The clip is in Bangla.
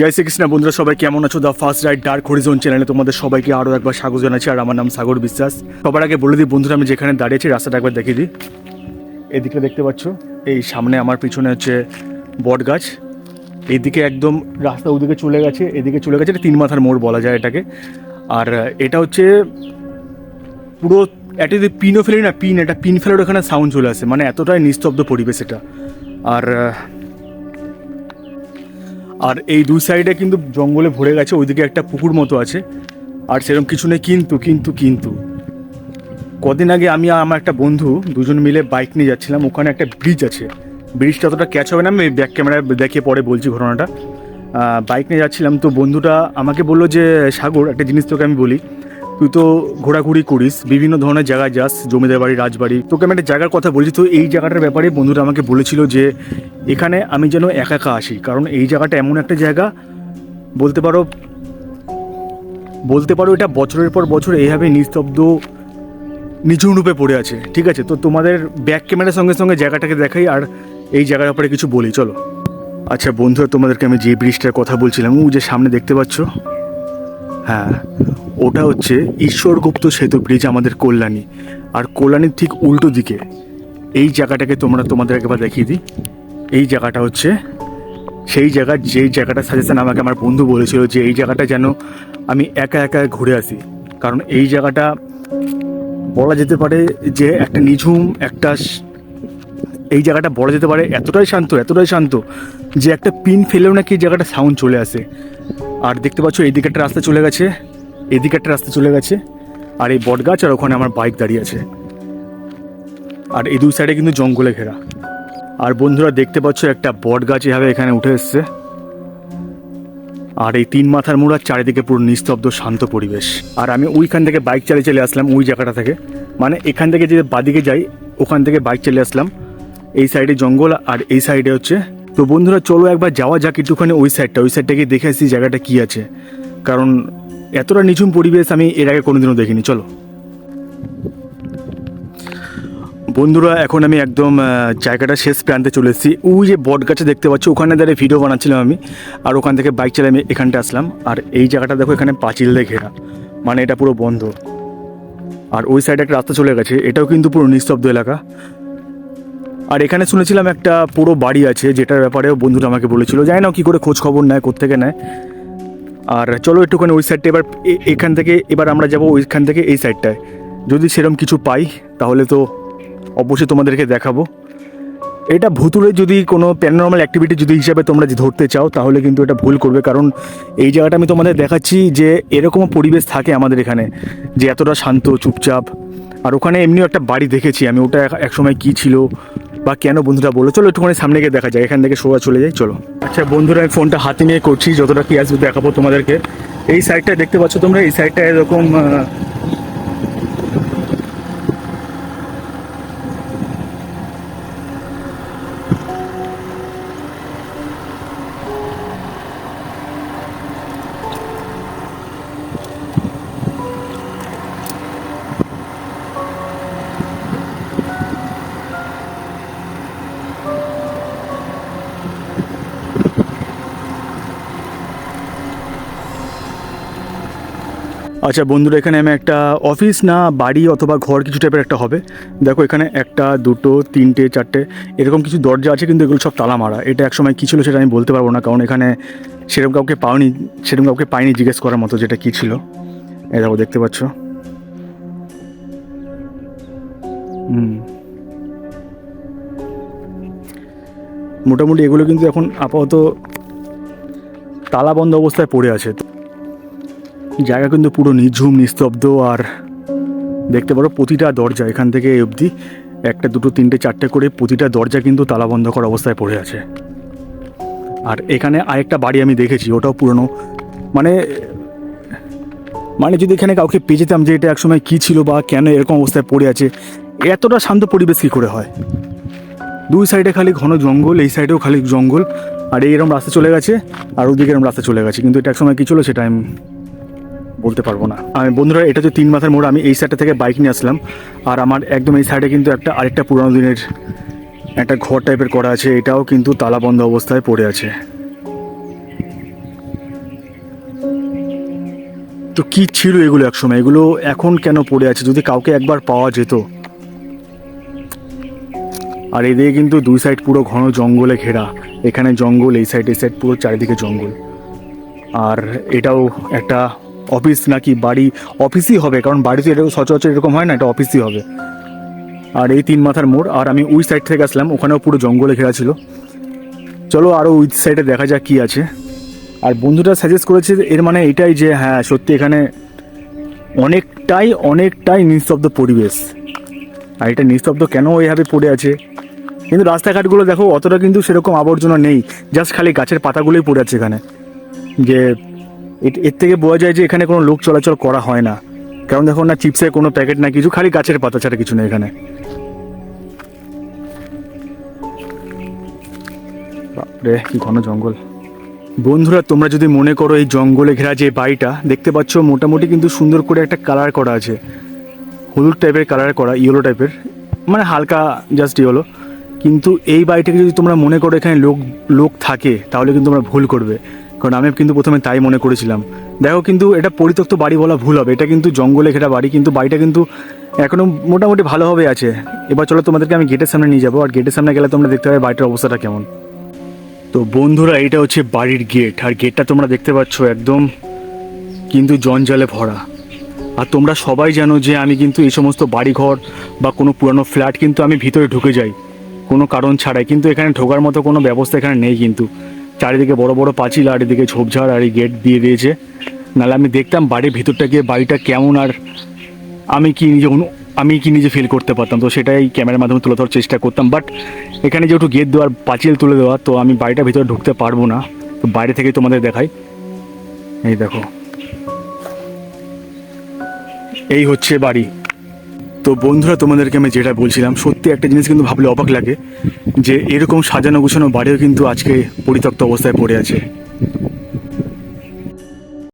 জয় শ্রীকৃষ্ণ, বন্ধুরা সবাই কেমন আছো? The first ride dark horizon চ্যানেলে তোমাদের সবাইকে আরও একবার স্বাগত জানাচ্ছি। আর আমার নাম সাগর বিশ্বাস। সবার আগে বলে দিই, বন্ধুরা, আমি যেখানে দাঁড়িয়েছি রাস্তাটা একবার দেখিয়ে দিই। এদিকে দেখতে পাচ্ছ, এই সামনে আমার পিছনে হচ্ছে বট গাছ। এইদিকে একদম রাস্তা ওদিকে চলে গেছে, এদিকে চলে গেছে, এটা তিন মাথার মোড় বলা যায় এটাকে। আর এটা হচ্ছে পুরো একটা যদি পিনও ফেলি না, পিন, এটা পিন ফেলার ওখানে সাউন্ড চলে আসে। মানে এতটাই নিস্তব্ধ পরিবেশ এটা। আর আর এই দুই সাইডে কিন্তু জঙ্গলে ভরে গেছে, ওইদিকে একটা পুকুর মতো আছে। আর সেরকম কিছু নেই, কিন্তু কিন্তু কিন্তু। কদিন আগে আমি আমার একটা বন্ধু দুজন মিলে বাইক নিয়ে যাচ্ছিলাম, ওখানে একটা ব্রিজ আছে। ব্রিজটা অতটা ক্যাচ হবে না, আমি ব্যাক ক্যামেরায় দেখিয়ে পরে বলছি ঘটনাটা। বাইক নিয়ে যাচ্ছিলাম, তো বন্ধুটা আমাকে বলল যে, সাগর, একটা জিনিস তোকে আমি বলি। তুই তো ঘোরাঘুরি করিস, বিভিন্ন ধরনের জায়গায় যাস, জমিদার বাড়ি, রাজবাড়ি। তোকে আমি একটা জায়গার কথা বলছি, তো এই জায়গাটার ব্যাপারে বন্ধুরা আমাকে বলেছিল যে এখানে আমি যেন একা একা আসি, কারণ এই জায়গাটা এমন একটা জায়গা, বলতে পারো বলতে পারো এটা বছরের পর বছর এইভাবে নিস্তব্ধ নিচু রূপে পড়ে আছে, ঠিক আছে? তো তোমাদের ব্যাক ক্যামেরার সঙ্গে সঙ্গে জায়গাটাকে দেখাই, আর এই জায়গার ব্যাপারে কিছু বলি, চলো। আচ্ছা বন্ধুরা, তোমাদেরকে আমি যে ব্রিজটার কথা বলছিলাম, ও যে সামনে দেখতে পাচ্ছ হ্যাঁ ওটা হচ্ছে ঈশ্বরগুপ্ত সেতু ব্রিজ আমাদের কল্যাণী। আর কল্যাণীর ঠিক উল্টো দিকে, এই জায়গাটাকে তোমরা তোমাদের একবার দেখিয়ে দিই। এই জায়গাটা হচ্ছে, সেই জায়গা যেই জায়গাটা সাজেশন আমাকে আমার বন্ধু বলেছিল যে এই জায়গাটা যেন আমি একা একা ঘুরে আসি। কারণ এই জায়গাটা বলা যেতে পারে যে একটা নিঝুম, একটা এই জায়গাটা বলা যেতে পারে এতটাই শান্ত এতটাই শান্ত যে একটা পিন ফেলেও নাকি এই জায়গাটা সাউন্ড চলে আসে। আর দেখতে পাচ্ছ, এইদিকে একটা রাস্তা চলে গেছে। এদিকে একটা রাস্তা চলে গেছে। আর এই বট গাছ আর ওখানে আমার বাইক দাঁড়িয়ে আছে। আর এই দুই সাইডে কিন্তু জঙ্গলে ঘেরা। আর বন্ধুরা, দেখতে পাচ্ছ, একটা বট গাছ এভাবে এখানে উঠে এসছে। আর এই তিন মাথার মোড়ার চারিদিকে পুরো নিস্তব্ধ, শান্ত পরিবেশ। আর আমি ওইখান থেকে বাইক চালিয়ে চলে আসলাম ওই জায়গাটা থেকে। মানে এখান থেকে যে বাদিকে যাই, ওখান থেকে বাইক চলে আসলাম। এই সাইডে জঙ্গল আর এই সাইডে হচ্ছে তো বন্ধুরা, চলো একবার যাওয়া যাক একটুখানি ওই সাইডটা ওই সাইডটা গিয়ে দেখে আসি জায়গাটা কি আছে। কারণ এতটা নিঝুম পরিবেশ আমি এর আগে কোনোদিনও দেখিনি। চলো। বন্ধুরা, এখন আমি একদম জায়গাটা শেষ প্রান্তে চলে এসেছি। ওই যে বট গাছে দেখতে পাচ্ছি, ওখানে দাঁড়িয়ে ভিডিও বানাচ্ছিলাম আমি। আর ওখান থেকে বাইক চালিয়ে আমি এখানটা আসলাম। আর এই জায়গাটা দেখো, এখানে পাঁচিল দিয়ে ঘেরা। মানে এটা পুরো বন্ধ। আর ওই সাইডে একটা রাস্তা চলে গেছে। এটাও কিন্তু পুরো নিস্তব্ধ এলাকা। আর এখানে শুনেছিলাম একটা পুরো বাড়ি আছে, যেটার ব্যাপারে বন্ধুরা আমাকে বলেছিল। জানি না কী করে খোঁজ খবর নেয়, কোত্থেকে নেয়। আর চলো একটুখানি ওই সাইডটা এবার এখান থেকে, এবার আমরা যাব ওইখান থেকে এই সাইডটায় যদি সেরকম কিছু পাই, তাহলে তো অবশ্যই তোমাদেরকে দেখাবো। এটা ভুতুরে যদি কোনো প্যারানর্মাল অ্যাক্টিভিটি যদি হিসাবে তোমরা যে ধরতে চাও, তাহলে কিন্তু এটা ভুল করবে। কারণ এই জায়গাটা আমি তোমাদের দেখাচ্ছি যে এরকমও পরিবেশ থাকে আমাদের এখানে, যে এতটা শান্ত, চুপচাপ। আর ওখানে এমনিও একটা বাড়ি দেখেছি আমি, ওটা এক- একসময় কী ছিল? বা কেন বন্ধুরা বলো চলো একটুখানি সামনে গিয়ে দেখা যায় এখান থেকে সোজা চলে যায় চলো। আচ্ছা বন্ধুরা, আমি ফোনটা হাতে নিয়ে করছি, যতটা কি আসবে দেখাবো তোমাদেরকে। এই সাইডটা দেখতে পাচ্ছ তোমরা? এই সাইডটা এরকম আচ্ছা বন্ধুরা, এখানে আমি একটা অফিস না, বাড়ি অথবা ঘর কিছু টাইপের একটা হবে। দেখো, এখানে একটা, দুটো, তিনটে, চারটে, এরকম কিছু দরজা আছে, কিন্তু এগুলো সব তালা মারা। এটা একসময় কী ছিল সেটা আমি বলতে পারব না, কারণ এখানে সেরকম কাউকে পাওনি, সেরকম কাউকে পাইনি জিজ্ঞেস করার মতো যেটা কী ছিল। এই দেখো, দেখতে পাচ্ছ? হুম। মোটামুটি এগুলো কিন্তু এখন আপাতত তালা বন্ধ অবস্থায় পড়ে আছে। জায়গা কিন্তু পুরো নিঝুম, নিস্তব্ধ আর দেখতে পারো প্রতিটা দরজা এখান থেকে অবধি একটা, দুটো, তিনটে, চারটে করে প্রতিটা দরজা কিন্তু তালা বন্ধ করা অবস্থায় পড়ে আছে। আর এখানে আরেকটা বাড়ি আমি দেখেছি, ওটাও পুরনো। মানে মানে যদি এখানে কাউকে পেয়ে যেতাম যে এটা একসময় কী ছিল বা কেন এরকম অবস্থায় পড়ে আছে, এতটা শান্ত পরিবেশ কী করে হয়? দুই সাইডে খালি ঘন জঙ্গল, এই সাইডেও খালি জঙ্গল, আর এইরকম রাস্তা চলে গেছে, আর ওদিকে এরকম রাস্তা চলে গেছে। কিন্তু এটা একসময় কী ছিল সেটা আমি বলতে পারব না। আমি বন্ধুরা, এটা তো তিন মাথার মোড়। আমি এই সাইডটা থেকে বাইক নিয়ে আসলাম। আর আমার একদম এই সাইডে কিন্তু একটা, আরেকটা পুরানো দিনের একটা ঘর টাইপের করা আছে। এটাও কিন্তু তালা বন্ধ অবস্থায় পড়ে আছে। তো কি ছিল এগুলো একসময়? এগুলো এখন কেন পড়ে আছে? যদি কাউকে একবার পাওয়া যেত। আর এদিকে কিন্তু দুই সাইড পুরো ঘন জঙ্গলে ঘেরা। এখানে জঙ্গল, এই সাইড এই সাইড পুরো চারিদিকে জঙ্গল। আর এটাও একটা অফিস নাকি বাড়ি, অফিসই হবে, কারণ বাড়িতে এরকম সচরাচর এরকম হয় না, এটা অফিসই হবে। আর এই তিন মাথার মোড়, আর আমি ওই সাইড থেকে আসলাম, ওখানেও পুরো জঙ্গলে ঘেরা ছিল। চলো আরও ওই সাইডে দেখা যাক কী আছে। আর বন্ধুটা সাজেস্ট করেছে এর মানে এটাই যে হ্যাঁ সত্যি এখানে অনেকটাই অনেকটাই নিস্তব্ধ পরিবেশ। আর এটা নিস্তব্ধ কেন এইভাবে পড়ে আছে? কিন্তু রাস্তাঘাটগুলো দেখো, অতটা কিন্তু সেরকম আবর্জনা নেই জাস্ট খালি গাছের পাতাগুলোই পড়ে আছে এখানে। যে এর থেকে বোঝা যায় যে এখানে কোনো লোক চলাচল করা হয় না। কারণ দেখো না, চিপসের কোনো প্যাকেট না, কিছু খালি গাছের পাতা ছাড়া কিছু নেই এখানে। বাপরে, কি ঘন জঙ্গল। বন্ধুরা, তোমরা যদি মনে করো এই জঙ্গলে ঘেরা যে বাড়িটা, দেখতে পাচ্ছ মোটামুটি কিন্তু সুন্দর করে একটা কালার করা আছে। হলুদ টাইপের কালার করা, ইয়েলো টাইপের মানে হালকা জাস্ট ইয়েলো। কিন্তু এই বাড়িটাকে যদি তোমরা মনে করো এখানে লোক লোক থাকে, তাহলে কিন্তু তোমরা ভুল করবে। কারণ আমি কিন্তু প্রথমে তাই মনে করেছিলাম। দেখো কিন্তু এটা পরিত্যক্ত বাড়ি বলা ভুল হবে। এটা কিন্তু জঙ্গলে ঘেরা বাড়ি, কিন্তু বাড়িটা কিন্তু এখনও মোটামুটি ভালোভাবে আছে। এবার চলো তোমাদেরকে আমি গেটের সামনে নিয়ে যাব। আর গেটের সামনে গেলে তোমরা দেখতে পাবে বাড়িটার অবস্থাটা কেমন। তো বন্ধুরা এটা হচ্ছে বাড়ির গেট। আর গেটটা তোমরা দেখতে পাচ্ছ একদম কিন্তু জঞ্জালে ভরা। আর তোমরা সবাই জানো যে আমি কিন্তু এই সমস্ত বাড়িঘর বা কোনো পুরানো ফ্ল্যাট কিন্তু আমি ভিতরে ঢুকে যাই। কোনো কারণ ছাড়াই। কিন্তু এখানে ঢোকার মতো কোনো ব্যবস্থা এখানে নেই কিন্তু। চারিদিকে বড় বড় পাঁচিল, আর এদিকে ঝোপঝাড়, আর এই গেট দিয়ে দিয়েছে। নাহলে আমি দেখতাম বাড়ির ভিতরটা গিয়ে বাড়িটা কেমন, আর আমি কি নিজে আমি কি নিজে ফিল করতে পারতাম। তো সেটাই ক্যামেরার মাধ্যমে তুলে ধরার চেষ্টা করতাম। বাট এখানে যেহেতু গেট দেওয়ার পাঁচিল তুলে দেওয়া, তো আমি বাড়িটার ভিতরে ঢুকতে পারব না। তো বাইরে থেকে তোমাদের দেখাই। এই দেখো। এই হচ্ছে বাড়ি। তো বন্ধুরা, তোমাদেরকে আমি যেটা বলছিলাম, সত্যি একটা জিনিস কিন্তু ভাবলে অবাক লাগে যে এরকম সাজানো গোছানো বাড়িও কিন্তু আজকে পরিত্যক্ত অবস্থায় পড়ে আছে।